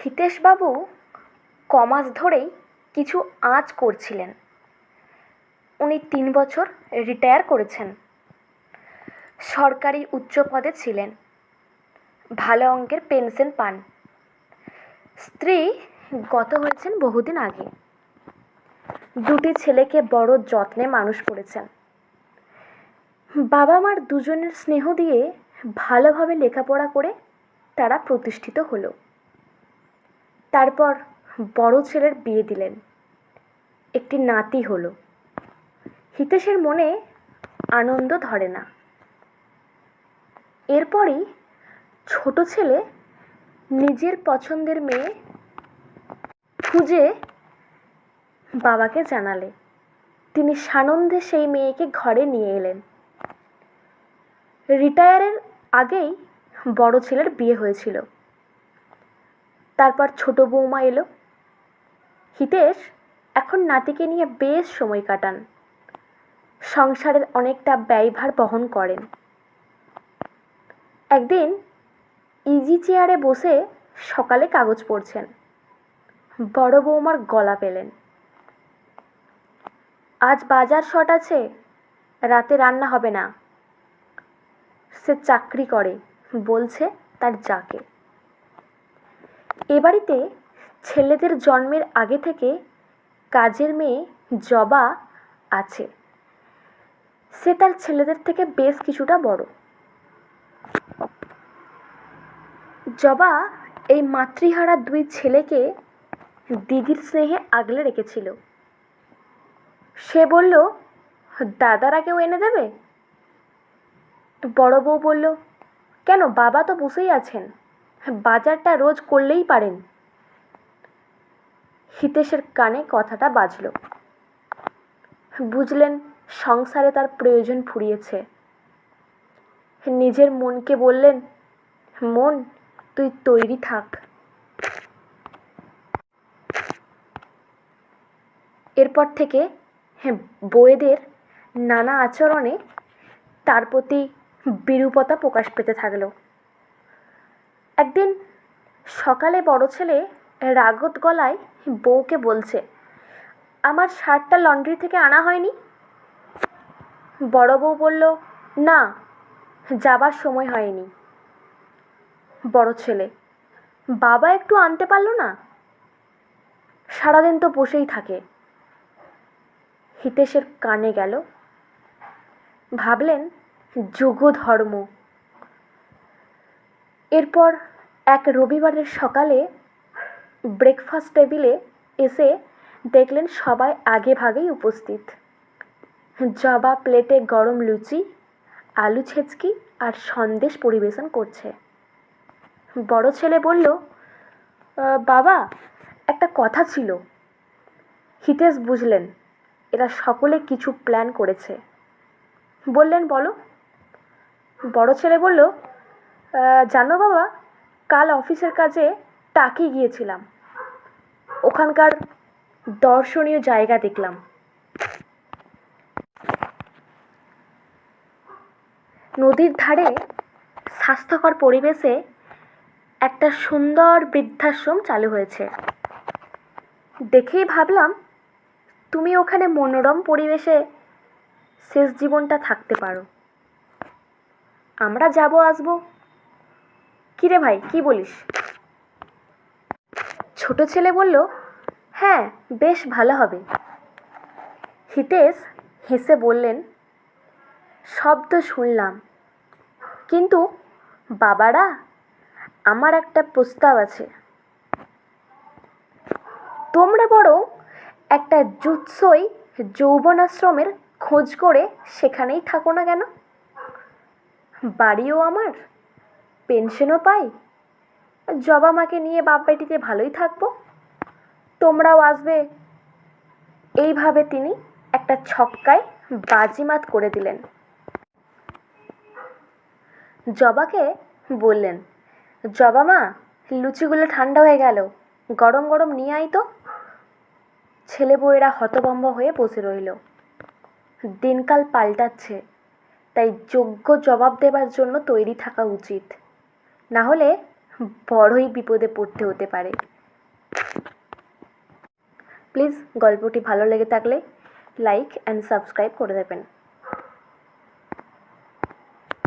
হিতেশবাবু কমাস ধরেই কিছু আঁচ করছিলেন। উনি তিন বছর রিটায়ার করেছেন। সরকারি উচ্চ পদে ছিলেন। ভালো অঙ্কের পেনশন পান। স্ত্রী গত হয়েছেন বহুদিন আগে। দুটি ছেলেকে বড় যত্নে মানুষ করেছেন। বাবা মার দুজনের স্নেহ দিয়ে ভালোভাবে লেখাপড়া করে তারা প্রতিষ্ঠিত হলো। তারপর বড় ছেলের বিয়ে দিলেন। একটি নাতি হলো। হিতেশের মনে আনন্দ ধরে না। এরপরই ছোট ছেলে নিজের পছন্দের মেয়ে খুঁজে বাবাকে জানালে। তিনি সানন্দে সেই মেয়েকে ঘরে নিয়ে এলেন। রিটায়ারের আগেই বড় ছেলের বিয়ে হয়েছিল। তারপর ছোট বৌমা এলো। হিতেশ, এখন নাতিকে নিয়ে বেশ সময় কাটান। সংসারের অনেকটা ব্যয়ভার বহন করেন। একদিন ইজি চেয়ারে বসে সকালে কাগজ পড়ছেন। বড় বৌমার গলা পেলেন। আজ বাজার শট আছে, রাতে রান্না হবে না। সে চাকরি করে, বলছে তার যাকে। এ বাড়িতে ছেলেদের জন্মের আগে থেকে কাজের মেয়ে জবা আছে। সে তার ছেলেদের থেকে বেশ কিছুটা বড়। জবা এই মাতৃহারা দুই ছেলেকে দিদির স্নেহে আগলে রেখেছিল। সে বলল, দাদারা কেউ এনে দেবে? বড় বউ বলল, কেন? বাবা তো বসেই আছেন। বাজারটা রোজ করলেই পারেন। হিতেশের কানে কথাটা বাজল। বুঝলেন, সংসারে তার প্রয়োজন ফুরিয়েছে। নিজের মনকে বললেন, মন, তুই তৈরি থাক। এরপর থেকে হ্যাঁ বউয়েদের নানা আচরণে তার প্রতি বিরূপতা প্রকাশ পেতে থাকল। একদিন সকালে বড় ছেলে রাগত গলায় বউকে বলছে, আমার শার্টটা লন্ড্রি থেকে আনা হয়নি? বড় বউ বলল, না, যাবার সময় হয়নি। বড় ছেলে, বাবা একটু আনতে পারল না? সারাদিন তো বসেই থাকে। হিতেশের কানে গেল। ভাবলেন, যুগ ধর্ম। এরপর এক রবিবারের সকালে ব্রেকফাস্ট টেবিলে এসে দেখলেন সবাই আগে ভাগেই উপস্থিত। জবা প্লেটে গরম লুচি, আলু ছেচকি আর সন্দেশ পরিবেশন করছে। বড় ছেলে বলল বাবা, একটা কথা ছিল। হিতেশ বুঝলেন, এরা সকলে কিছু প্ল্যান করেছে। বললেন, বলো। বড় ছেলে বলল জানো বাবা কাল অফিসের কাজে টাকি গিয়েছিলাম। ওখানকার দর্শনীয় জায়গা দেখলাম। নদীর ধারে স্বাস্থ্যকর পরিবেশে একটা সুন্দর বৃদ্ধাশ্রম চালু হয়েছে। দেখেই ভাবলাম, তুমি ওখানে মনোরম পরিবেশে শেষ জীবনটা থাকতে পারো। আমরা যাব, আসব। কিরে ভাই, কি বলিস? ছোট ছেলে বলল হ্যাঁ বেশ ভালো হবে। হিতেশ হেসে বললেন, শব্দ শুনলাম। কিন্তু বাবারা, আমার একটা প্রস্তাব আছে। তোমরা বড় একটা জুৎসই যৌবনাশ্রমের খোঁজ করে সেখানেই থাকো না কেন? বাড়িও আমার পেনশনও পাই? জবা মাকে নিয়ে বাপ বেটিতে ভালোই থাকব? তোমরাও আসবে। এইভাবে তিনি একটা ছক্কায় বাজিমাত করে দিলেন। জবাকে বললেন, জবা মা, লুচিগুলো ঠান্ডা হয়ে গেল। গরম গরম নিয়ে আয় তো। ছেলে বউয়েরা হতভম্ব হয়ে বসে রইল। দিনকাল পাল্টাচ্ছে, তাই যোগ্য জবাব দেবার জন্য তৈরি থাকা উচিত। না হলে বড়ই বিপদে পড়তে হতে পারে। প্লিজ গল্পটি ভালো লেগে থাকলে লাইক অ্যান্ড সাবস্ক্রাইব করে দেবেন।